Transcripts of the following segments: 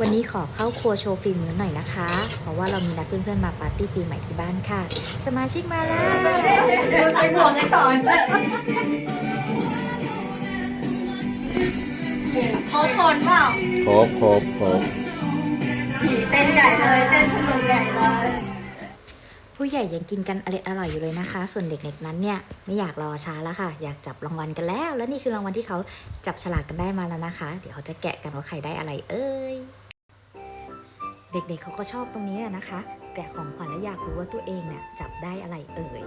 วันนี้ขอเข้าครัวโชว์ฝีมือหน่อยนะคะ เพราะว่าเรามีนัดเพื่อนๆมาปาร์ตี้ปีใหม่ที่บ้านค่ะ สมาชิกมาแล้วใส่หมวกให้ก่อนเขาคนเปล่าครบครบครบเต้นใหญ่เลย เต้นสนุกใหญ่เลย ผู้ใหญ่ยังกินกันอร่อยอร่อยอยู่เลยนะคะ ส่วนเด็กๆนั้นเนี่ยไม่อยากรอช้าแล้วค่ะ อยากจับรางวัลกันแล้ว และนี่คือรางวัลที่เขาจับฉลากกันได้มาแล้วนะคะ เดี๋ยวเขาจะแกะกันว่าใครได้อะไรเอ่ย เด็กๆเขาก็ชอบตรงนี้อะนะคะ แกะของขวัญแล้วอยากรู้ว่าตัวเองเนี่ยจับได้อะไรเอ่ย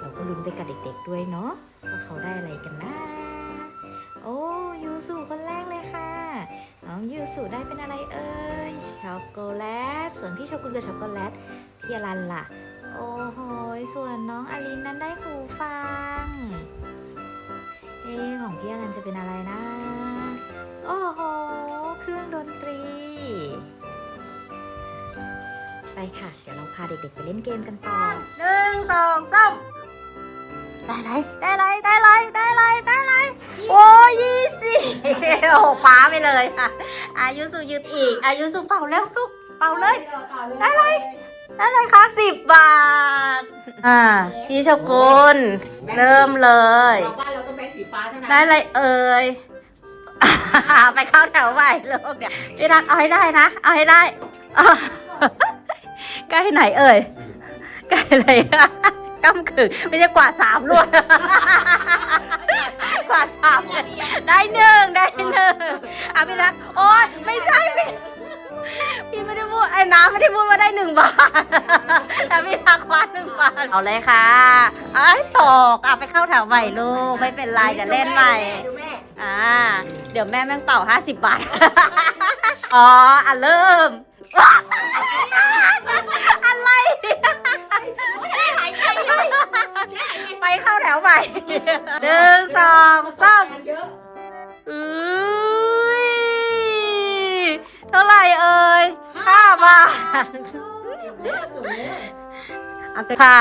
เราก็ลุ้นไปกับเด็ก ๆ ด้วยเนาะว่าเขาได้อะไรกันนะโอ้ยูสุคนแรกเลยค่ะ น้องยูสุได้เป็นอะไรเอ่ยช็อกโกแลต ส่วนพี่โชกุนกับช็อกโกแลตพี่อรันล่ะ โอ้โหส่วนน้องอลินนั้นได้หูฟัง เอะของพี่อรันจะเป็นอะไรนะ โอ้โห เครื่องดนตรี ค่ะ เดี๋ยวเราพาเด็กๆไปเล่นเกมกันต่อหนึ่งสองสามได้ไรได้ไรได้ไรได้ไรได้ไรโอ้ยี่สิบโอ้คว้าไปเลยค่ะ อายุสุยืดอีก อายุสุเป่าแล้วลูกเป่าเลย ได้ไรได้ไรคะสิบบาท อ่า พี่โชกุลเริ่มเลยบ้านเราต้องแบงค์สีฟ้าเท่านั้นได้อะไรเอ่ยไปเข้าแถวใหม่ลูกเนี่ยพี่รักเอาให้ได้นะ เอาให้ได้อะ ใกล้ไหนเอ่ยใกล้อะไรอะก้ำคือไม่ใช่กวาดสามรวดกวาดสามเลยได้หนึ่งได้หนึ่งอะพี่รักโอ๊ยไม่ใช่ไม่พี่ไม่ได้พูดไอ้น้ำไม่ได้พูดว่าได้หนึ่งบาทแต่พี่รักคว้าหนึ่งบาทเอาเลยค่ะไอ้ยตกอะไปเข้าแถวใหม่ลูกไม่เป็นไรเดี๋ยวเล่นใหม่ดูแม่อ่าเดี๋ยวแม่แม่งเป่าห้าสิบบาทอ๋ออะเริ่ม อะไรไปเข้าแถวใหม่หนึ่งสองสามเอะอุ้ยเท่าไหร่เอ่ยห้าบาทเอาค่ะ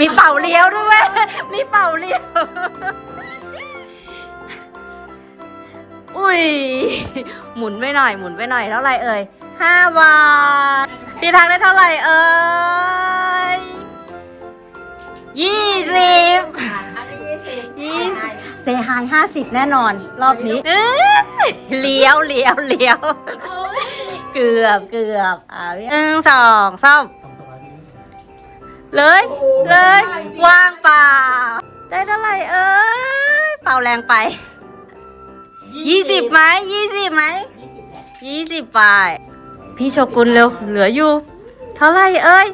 มีเป่าเลี้ยวด้วย มีเป่าเลี้ยว อุ้ย หมุนไปหน่อย หมุนไปหน่อยเท่าไหร่เอ่ยห้าบาท พี่ทักได้เท่าไหร่เอ่ยยี่สิบอันนี้ยี่สิบยี่สิบเซฮายห้าสิบแน่นอน รอบนี้เอ้ยเลี้ยวเลี้ยวเลี้ยว เกือบเกือบอ่าหนึ่งสองสามเลยเลยว่างเปล่า ได้เท่าไหร่เอ้ยเป่าแรงไป ยี่สิบไหมยี่สิบไหมยี่สิบไป พี่โชกุนเร็ว เหลืออยู่ เท่าไหร่เอ้ย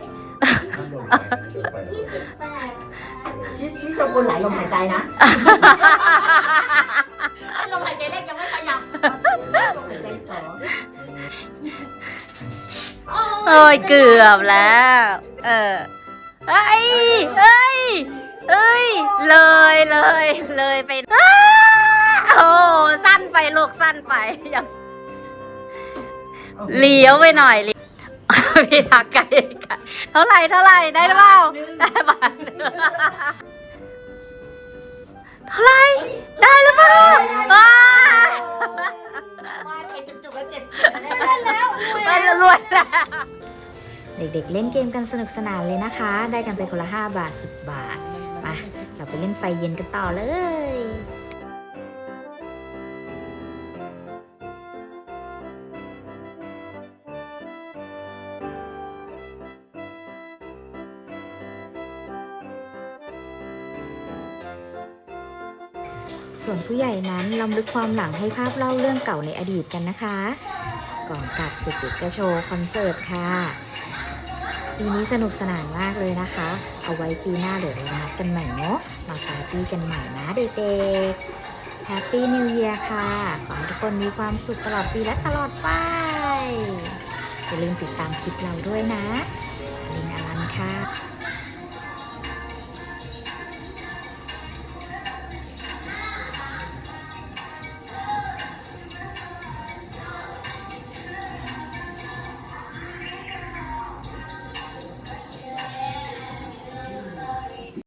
ยี่ชิ้นโชกุนไหลลมหายใจนะลมหายใจแรกยังไม่ขยับลมหายใจสองโอ้ยเกือบแล้ว เออเอ้ยเอ้ยเอ้ย เลยเลยเลยไปอ้า โอ้สั้นไปลูกสั้นไปอย่างเลี้ยวไปหน่อยเลี้ยวพี่ทักไกลกันเท่าไหร่เท่าไหร่ได้หรือเปล่าได้บาทเท่าไหร่ได้หรือเปล่าว้ามาเจ็ดจุกๆแล้วเจ็ดสิบแล้วไปรวยแล้วเด็กๆเล่นเกมกันสนุกสนานเลยนะคะ ได้กันไปคนละ 5 บาท 10 บาท มา เราไปเล่นไฟเย็นกันต่อเลย ส่วนผู้ใหญ่นั้นลำลึกความหลังให้ภาพเล่าเรื่องเก่าในอดีตกันนะคะ ก่อนกลับเด็กๆก็โชว์คอนเสิร์ตค่ะปีนี้สนุกสนานมากเลยนะคะ เอาไว้ปีหน้าเดี๋ยวเรานัดกันใหม่เนาะมาปาร์ตี้กันใหม่นะเด็กๆแฮปปี้นิว e ย r ค่ะ ขอให้ทุกคนมีความสุขตลอดปีและตลอดไปอย่าลืมติดตามคลิปเราด้วยนะ